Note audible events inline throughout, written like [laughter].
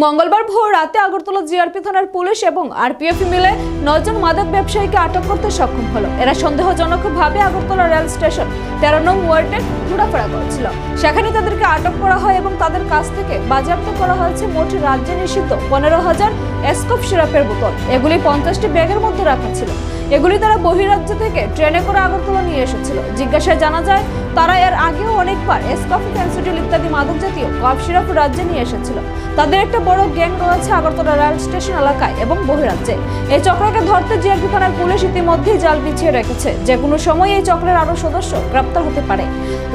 মঙ্গলবার ভোর রাতে আগরতলা জিআরপি থানার পুলিশ এবং আরপিএফ মিলে নয়জন মাদক ব্যবসায়ীকে আটক করতে সক্ষম হলো। এরা সন্দেহজনকভাবে আগরতলা রেল স্টেশন তেরো নং ওয়ার্ডে ঘোরাফেরা করছিল। সেখানে তাদেরকে আটক করা হয় এবং তাদের কাছ থেকে বাজেয়াপ্ত করা হয়েছে মোট রাজ্যে নিষিদ্ধ পনেরো হাজার এসকপ সিরাপের বোতল। এগুলি পঞ্চাশটি ব্যাগের মধ্যে রাখা ছিল। এগুলি তারা বহিরাজ্য থেকে ট্রেনে করে আগরতলা নিয়ে এসেছিল। জিজ্ঞাসায় জানা যায়, তারা এর আগেও অনেকবার এসকফি ফ্যান্সিডিল ইত্যাদি মাদক জাতীয় কফ সিরাপ রাজ্যে নিয়ে এসেছিল। তাদের একটা বড় গ্যাং রয়েছে আগরতলা রেল স্টেশন এলাকায় এবং বহিরাজ্যে। এই চক্রকে ধরতে জিআরপি থানার পুলিশ ইতিমধ্যেই জাল বিছিয়ে রেখেছে। যে কোনো সময় এই চক্রের আরও সদস্য গ্রেপ্তার হতে পারে।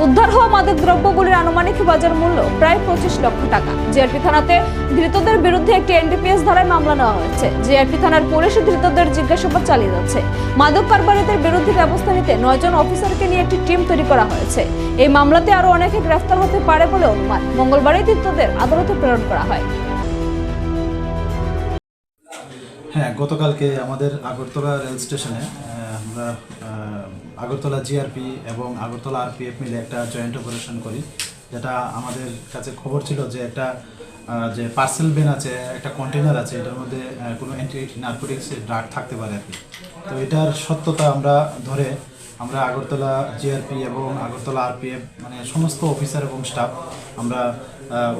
উদ্ধার হওয়া মাদক দ্রব্যগুলির আনুমানিক বাজার মূল্য প্রায় পঁচিশ লক্ষ টাকা। জিআরপি থানাতে ধৃতদের বিরুদ্ধে একটি এনডিপিএস ধারায় মামলা নেওয়া হয়েছে। জিআরপি থানার পুলিশ ধৃতদের জিজ্ঞাসাবাদ চালিয়ে যাচ্ছে। মাদক কারবারিদের বিরুদ্ধে ব্যবস্থা নিতে নয়জন অফিসারকে নিয়ে একটি টিম তৈরি করা হয়েছে। এই মামলাতে আরও অনেকে গ্রেফতার হতে পারে বলে অনুমান মঙ্গলবারই ধৃতদের আদালতে প্রেরণ করা হয়। হ্যাঁ গতকালকে আমাদের আগরতলা রেল স্টেশনে আমরা আগরতলা জিআরপি এবং আগরতলা আরপিএফ মিলে একটা জয়েন্ট অপারেশন করি। যেটা আমাদের কাছে খবর ছিল যে একটা যে পার্সেল বেন আছে, একটা কন্টেনার আছে, এটার মধ্যে কোনো অ্যান্টি নার্কোটিক্স ড্রাগ থাকতে পারে আর কি। তো এটার সত্যতা আমরা ধরে আমরা আগরতলা জিআরপি এবং আগরতলা আরপিএফ মানে সমস্ত অফিসার এবং স্টাফ আমরা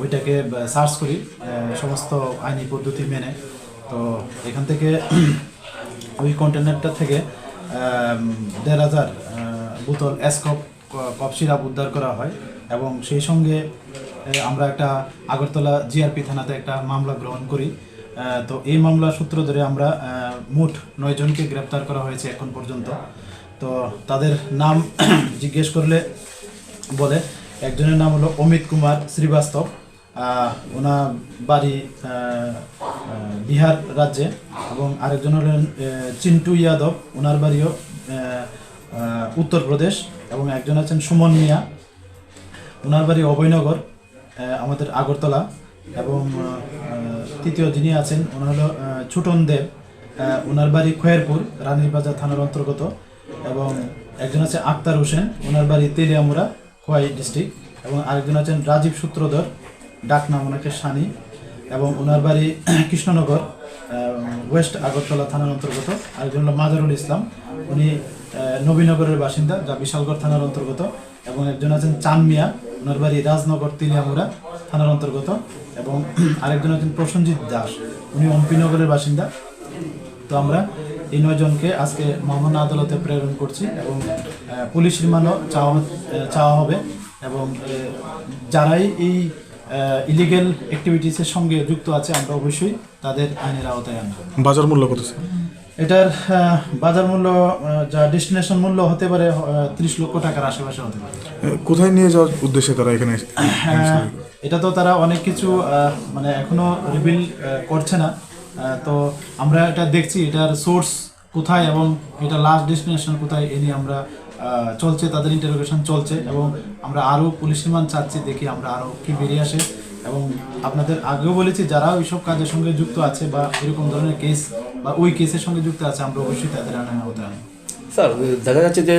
ওইটাকে সার্চ করি সমস্ত আইনি পদ্ধতি মেনে। তো এখান থেকে [clears throat] ওই কন্টেনারটা থেকে দেড় হাজার বোতল, এসকপ কফ সিরাপ উদ্ধার করা হয় এবং সেই সঙ্গে আমরা একটা আগরতলা জিআরপি থানাতে একটা মামলা গ্রহণ করি। তো এই মামলা সূত্র ধরে আমরা মোট নয়জনকে গ্রেপ্তার করা হয়েছে এখন পর্যন্ত। তো তাদের নাম [clears throat] জিজ্ঞেস করলে বলে, একজনের নাম হলো অমিত কুমার শ্রীবাস্তব। ওনার বাড়ি বিহার রাজ্যে এবং আরেকজন হলেন চিন্টু ইয়াদব। ওনার বাড়িও উত্তরপ্রদেশ এবং একজন আছেন সুমন মিয়া। ওনার বাড়ি অভয়নগর। আমাদের আগরতলা এবং তৃতীয় যিনি আছেন, ওনার হলো ছুটন দেব ওনার বাড়ি খয়েরপুর, রানীরবাজার থানার অন্তর্গত, এবং একজন আছে আক্তার হোসেন, ওনার বাড়ি তেলিয়ামুড়া, খোয়াই ডিস্ট্রিক্ট, এবং আরেকজন আছেন রাজীব সূত্রধর, ডাক নাম ওনাকে সানি, এবং ওনার বাড়ি [clears throat] কৃষ্ণনগর ওয়েস্ট আগরতলা থানার অন্তর্গত, আরেকজন হলো মাজারুল ইসলাম, উনি নবীনগরের বাসিন্দা, যা বিশালগড় থানার অন্তর্গত, এবং একজন আছেন চান মিয়া ওনার বাড়ি রাজনগর তিলিয়ামুড়া থানার অন্তর্গত এবং [clears throat] আরেকজন আছেন প্রসঞ্জিৎ দাস। উনি অম্পিনগরের বাসিন্দা। তো আমরা এই নয়জনকে আজকে মামনা আদালতে প্রেরণ করছি এবং পুলিশ রিমান্ডও চাওয়া চাওয়া হবে এবং যারাই এই ইলিগেল অ্যাক্টিভিটিসের সঙ্গে যুক্ত আছে, আমরা অবশ্যই তাদের আইনের আওতায় আনব। বাজার মূল্য কত এটার বাজার মূল্য যা ডেস্টিনেশন মূল্য হতে পারে ত্রিশ লক্ষ টাকার আশেপাশে হতে পারে। কোথায় নিয়ে যাওয়ার উদ্দেশ্যে তারা এখানে এটা তো তারা অনেক কিছু মানে এখনও রিভিল করছে না। তো আমরা এটা দেখছি এটার সোর্স কোথায় এবং এটা লাস্ট ডেস্টিনেশন কোথায় এ নিয়ে আমরা চলছে তাদের ইন্টারোগেশন চলছে এবং আমরা আরও পুলিশ রিমান্ড চাচ্ছি দেখি আমরা আরও কি বেরিয়ে আসে। এবং আপনাদের আগেও বলেছি যারা ওইসব কাজের সঙ্গে যুক্ত আছে বা এরকম ধরনের কেস বা ওই কেসের সঙ্গে যুক্ত আছে, আমরা অবশ্যই তাদের আনা হতে আনব। স্যার, দেখা যাচ্ছে যে